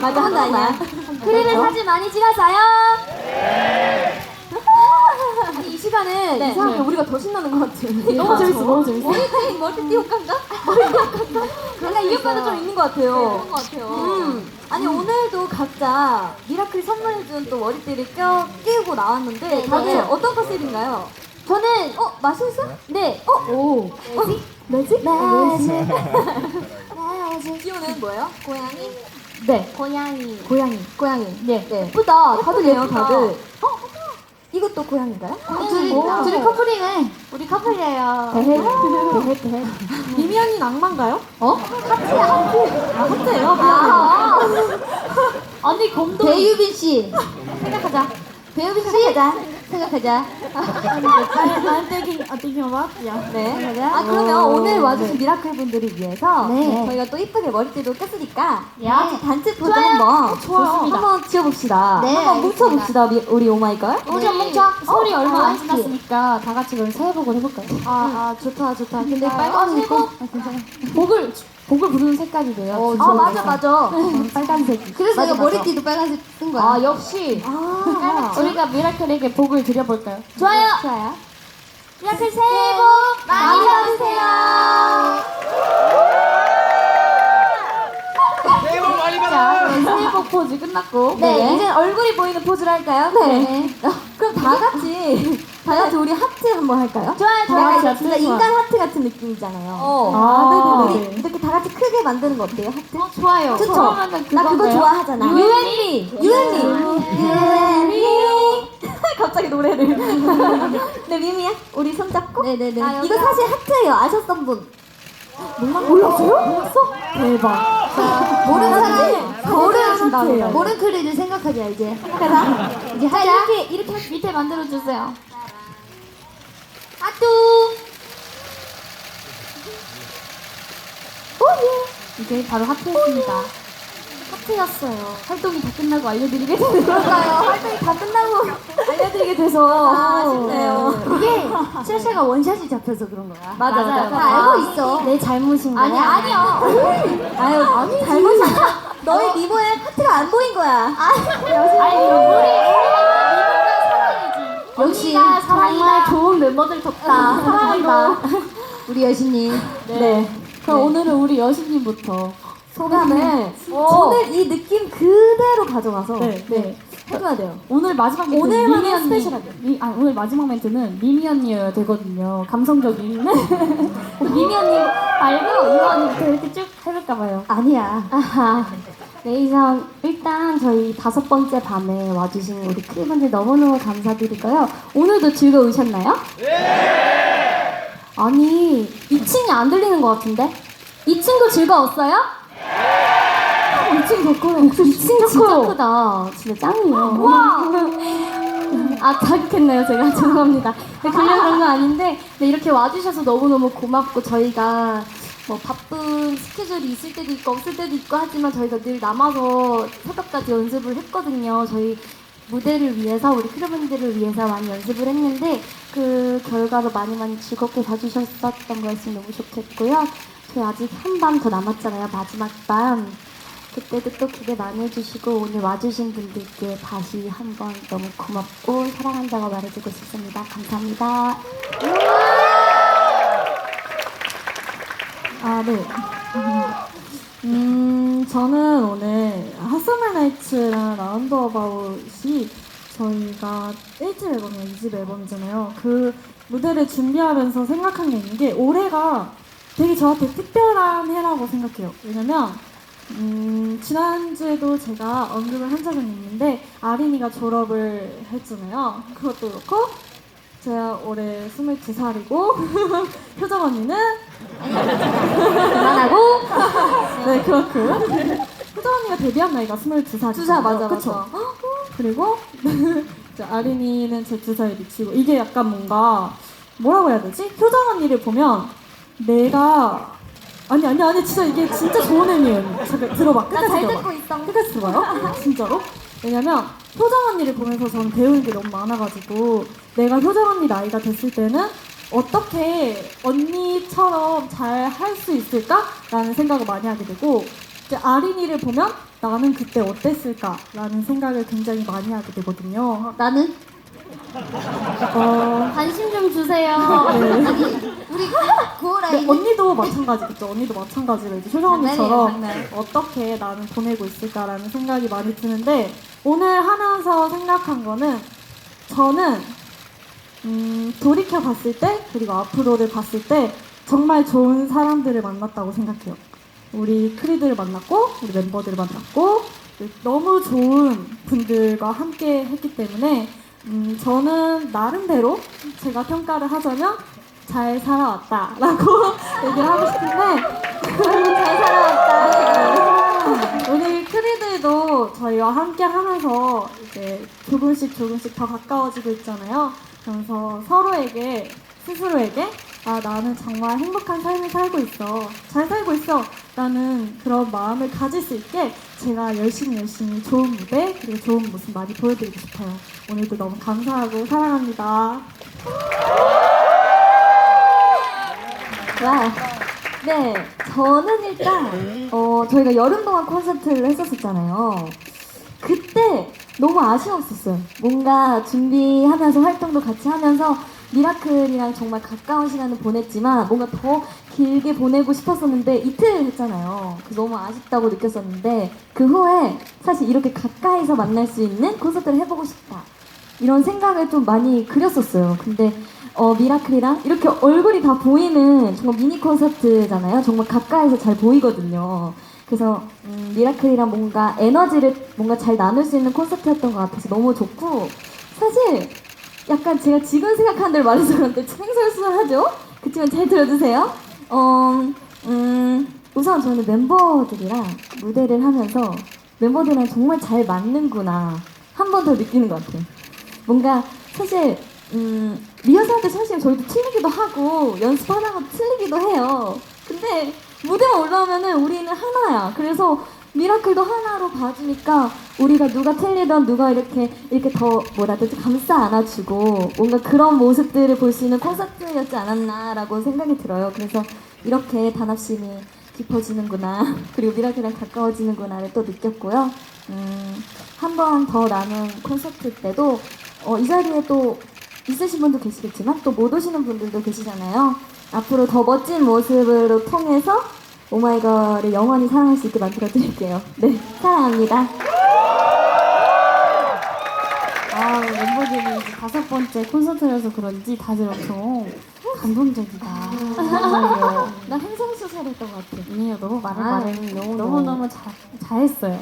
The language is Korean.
맞아 한번 아니야. 크리를 사진 많이 찍었어요? 아니, 이 시간은 네. 이상하게 네. 우리가 더 신나는 것 같아요. 너무 재밌어, 너무 재밌어. 머리띠, 머리띠 효과인가? 약간 이 효과도 좀 있는 것 같아요. 그런 것 같아요. 음. 아니 오늘도 각자 미라클 선물해준 또 머리띠를 껴 끼우고 나왔는데 네, 다들 네. 어떤 컨셉인가요? 저는 어 마술사? 네. 어 오. 매직? 매직? 매직. 매직. 기호는 뭐예요? 고양이? 네. 고양이. 고양이. 고양이. 네. 네. 예쁘다. 다들 예쁘네요, 예쁘다. 다들. 어? 이것도 고양인가요? 둘이- 둘이 커플이네. 우리 커플이에요. 대해. 대해, 대해. 미미 언니 낭만가요? 어? 하트야, 하트. 아, 하트예요? 아. 언니 곰돌이. 배유빈 씨. 생각하자. 배유빈 씨. 생각하자. 생각하자. I'm thinking, I'm thinking about, yeah. 네. 아, 그러면 오, 오늘 와주신 네. 미라클 분들을 위해서 네. 저희가 또 이쁘게 머리띠도 꼈으니까 네. 같이 단체 포즈 좋아요. 한번 좋습니다. 한번 지어봅시다. 네, 한번 알겠습니다. 뭉쳐봅시다, 미- 우리 오마이걸. 우리 좀 뭉쳐. 설이 어, 얼마 다 안. 지났으니까 다 같이 그럼 새해 복을 해볼까요? 아, 아 좋다, 좋다. 근데 빨간 새해 입고 복. 아, 괜 복을 부르는 색깔이래요. 어, 아 맞아. 맞아. 빨간색. 그래서 맞아, 맞아. 머리띠도 빨간색 쓴 거야. 아 역시. 아, 우리가 미라클에게 복을 드려볼까요? 좋아요. 좋아요. 미라클 새해 복 많이 받으세요. 새해 복 많이 자, 받아! 네, 새해 복 포즈 끝났고. 네. 네. 이제 얼굴이 보이는 포즈를 할까요? 네. 어, 그럼 다 같이 다 같이 우리 하트 한번 할까요? 좋아요, 좋아요. 약간 하트, 진짜 좋아요. 인간 하트 같은 느낌이잖아요. 어. 아, 아, 네네 네. 우리 이렇게 다 같이 크게 만드는 거 어때요? 하트? 어, 좋아요. 그쵸? 그러면은 나 그거 그건데요? 좋아하잖아. 유엔미. 유엔미. 유엔미. 갑자기 노래를. 네, 미미야. 우리 손잡고. 네네네. 아, 이거 사실 하트예요. 아셨던 분. 몰랐어요? 몰랐어? 대박. 모르는 사람 하트예요. 모르는 크리를 생각하자 이제. 가자. 이제 자, 하자. 이렇게 이렇게 밑에 만들어 주세요. 이제 바로 하트였습니다. 하트였어요. 활동이 다 끝나고 알려드리게 돼서 그럴까요? 활동이 다 끝나고 알려드리게 돼서 아쉽네요. 이게 실시가 원샷이 잡혀서 그런 거야. 맞아, 맞아. 다 알고 있어. 내 잘못인 거야. 아니 아니요. 아유, 아니 잘못이 아니야. 너의 미모에 하트가 안 보인 거야. 아니 역시 정말 좋은 멤버들 덕다. 사랑한다. 우리 여신님. 네. 그럼 오늘은 우리 여신님부터 소감을 오늘 이 느낌 그대로 가져가서 네, 네. 해줘야 돼요. 오늘 마지막 멘트 오늘만은 미미 언니 스페셜하게. 미, 아 오늘 마지막 멘트는 미미 언니여야 되거든요 감성적인 미미 언니 말고 이거 언니부터 이렇게 쭉 해볼까 봐요 아니야. 아하 네 이상 일단 저희 다섯 번째 밤에 와주신 우리 크리분들 너무너무 감사드리고요 오늘도 즐거우셨나요? 네 아니 2층이 안 들리는 것 같은데 2층도 즐거웠어요? 네 2층 더 커요 2층 진짜 크다 진짜 짱이에요 와 아, 자극했네요, 제가. 죄송합니다. 네, 그냥 그런 건 아닌데, 네, 이렇게 와주셔서 너무너무 고맙고, 저희가 뭐 바쁜 스케줄이 있을 때도 있고, 없을 때도 있고 하지만 저희가 늘 남아서 새벽까지 연습을 했거든요. 저희 무대를 위해서, 우리 크루분들을 위해서 많이 연습을 했는데, 그 결과로 많이 많이 즐겁게 봐주셨었던 거였으면 너무 좋겠고요. 저희 아직 한 밤 더 남았잖아요, 마지막 밤. 그때도 또 기대 많이 해주시고 오늘 와주신 분들께 다시 한번 너무 고맙고 사랑한다고 말해주고 싶습니다. 감사합니다. 아, 네. 음, 저는 오늘 핫서머 나이츠랑 라운드 어바웃이 저희가 1집 앨범이랑 2집 앨범이잖아요. 그 무대를 준비하면서 생각한 게 있는 게 올해가 되게 저한테 특별한 해라고 생각해요. 왜냐면 음, 지난주에도 제가 언급을 한 적은 있는데 아린이가 졸업을 했잖아요. 그것도 그렇고 제가 올해 22살이고 효정 언니는 그만하고. 네, 그렇고. 효정 언니가 데뷔한 나이가 22살. 두 살, 맞아, 그쵸? 맞아. 그리고 이제 아린이는 제 두 살이 미치고 이게 약간 뭔가 뭐라고 해야 되지? 효정 언니를 보면 내가 아니 아니 아니 진짜 이게 진짜 좋은 의미예요. 잠깐 들어봐. 끝까지 잘 들어봐. 듣고 있어. 끝까지 들어봐요. 진짜로. 왜냐면 효정 언니를 보면서 저는 배우는 게 너무 많아가지고 내가 효정 언니 나이가 됐을 때는 어떻게 언니처럼 잘 할 수 있을까라는 생각을 많이 하게 되고 아린이를 보면 나는 그때 어땠을까라는 생각을 굉장히 많이 하게 되거든요. 나는 어, 관심 좀 주세요. 네. 아니 우리 고라이 근데 언니도 마찬가지겠죠. 언니도 마찬가지로 이제 효정 장난이에요, 언니처럼 장난. 어떻게 나는 보내고 있을까라는 생각이 많이 드는데 오늘 하면서 생각한 거는 저는 음, 돌이켜 봤을 때 그리고 앞으로를 봤을 때 정말 좋은 사람들을 만났다고 생각해요. 우리 크리들을 만났고 우리 멤버들을 만났고 너무 좋은 분들과 함께 했기 때문에 음, 저는 나름대로 제가 평가를 하자면 잘 살아왔다라고 얘기를 하고 싶은데 잘 살아왔다. 오늘 크리들도 저희와 함께 하면서 이제 조금씩 조금씩 더 가까워지고 있잖아요. 그래서 서로에게 스스로에게 아 나는 정말 행복한 삶을 살고 있어 잘 살고 있어 라는 그런 마음을 가질 수 있게 제가 열심히 열심히 좋은 무대 그리고 좋은 모습 많이 보여드리고 싶어요 오늘도 너무 감사하고 사랑합니다 와. 네, 저는 일단 어 저희가 여름 동안 콘서트를 했었었잖아요. 그때 너무 아쉬웠었어요. 뭔가 준비하면서 활동도 같이 하면서 미라클이랑 정말 가까운 시간을 보냈지만 뭔가 더 길게 보내고 싶었었는데 이틀 했잖아요. 그래서 너무 아쉽다고 느꼈었는데 그 후에 사실 이렇게 가까이서 만날 수 있는 콘서트를 해보고 싶다. 이런 생각을 좀 많이 그렸었어요. 근데 어, 미라클이랑 이렇게 얼굴이 다 보이는 정말 미니 콘서트잖아요. 정말 가까이서 잘 보이거든요. 그래서 음, 미라클이랑 뭔가 에너지를 뭔가 잘 나눌 수 있는 콘서트였던 것 같아서 너무 좋고 사실 약간 제가 지금 생각하는 대로 말해서 그런데 생설수설하죠? 그치만 잘 들어주세요. 어, 음, 우선 저는 멤버들이랑 무대를 하면서 멤버들이랑 정말 잘 맞는구나 한 번 더 느끼는 것 같아요. 뭔가 사실 음, 리허설 때 사실 저희도 틀리기도 하고 연습하다가 틀리기도 해요. 근데 무대에 올라오면은 우리는 하나야. 그래서 미라클도 하나로 봐주니까 우리가 누가 틀리던 누가 이렇게 이렇게 더 뭐라 해야 되지 감싸 안아주고 뭔가 그런 모습들을 볼 수 있는 콘서트였지 않았나라고 생각이 들어요. 그래서 이렇게 단합심이 깊어지는구나 그리고 미라클이랑 가까워지는구나를 또 느꼈고요. 음, 한 번 더 남은 콘서트 때도 어, 이 자리에 또 있으신 분도 계시겠지만 또 못 오시는 분들도 계시잖아요. 앞으로 더 멋진 모습으로 통해서 오마이걸을 영원히 사랑할 수 있게 만들어 드릴게요. 네, 사랑합니다. 아 멤버들이 이제 다섯 번째 콘서트라서 그런지 다들 엄청 감동적이다 나 행성수설 했던 것 같아. 아니에요 너무 말을 아, 말을 너무, 너무 너무 잘 잘했어요